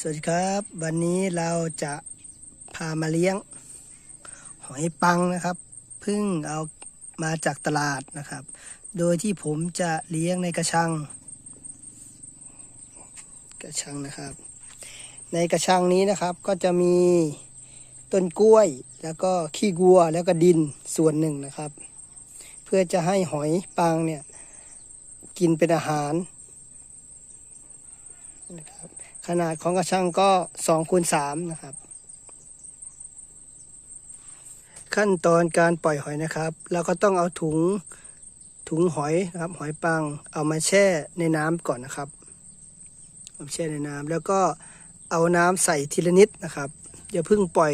สวัสดีครับ วันนี้เราจะพามาเลี้ยง หอยปังนะครับเพิ่งเอามาจากตลาดนะครับ โดยที่ผมจะเลี้ยงในกระชัง กระชังนะครับ ในกระชังนี้นะครับก็จะมีต้นกล้วย แล้วก็ขี้วัวแล้วก็ดินส่วนหนึ่งนะครับ เพื่อจะให้หอยปังเนี่ยกินเป็นอาหาร นะครับ ขนาดของกระชังก็สองคูณสามนะครับ ขั้นตอนการปล่อยหอยนะครับ เราก็ต้องเอาถุงถุงหอยนะครับ หอยปังเอามาแช่ในน้ำก่อนนะครับเอาแช่ในน้ำแล้วก็เอาน้ำใส่ทีละนิดนะครับอย่าเพิ่งปล่อย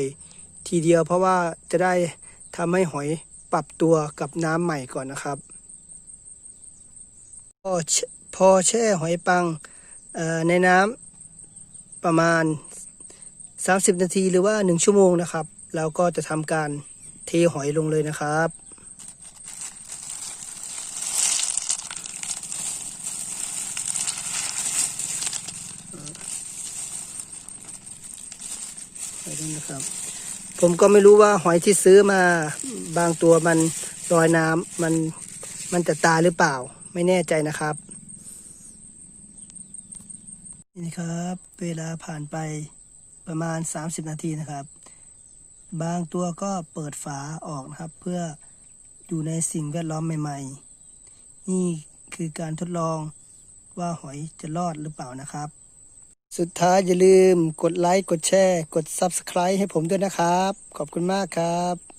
ทีเดียว เพราะว่าจะได้ทำให้หอยปรับตัวกับน้ำใหม่ก่อนนะครับ พอแช่พอแช่หอยปัง ในน้ำประมาณ 30 นาทีหรือว่า 1 ชั่วโมงนะครับเราก็จะทำการเทหอยลงเลยนะครับนะครับ ผมก็ไม่รู้ว่าหอยที่ซื้อมาบางตัวมันลอยน้ำมันมันจะตายหรือเปล่า ไม่แน่ใจนะครับ นี่นะครับ เวลาผ่านไปประมาณ 30 นาทีนะครับ บางตัวก็เปิดฝาออกนะครับ เพื่ออยู่ในสิ่งแวดล้อมใหม่ ๆ นี่คือการทดลองว่าหอยจะรอดหรือเปล่านะครับ สุดท้ายอย่าลืมกดไลค์ กดแชร์ กด Subscribe ให้ผมด้วยนะครับ ขอบคุณมากครับ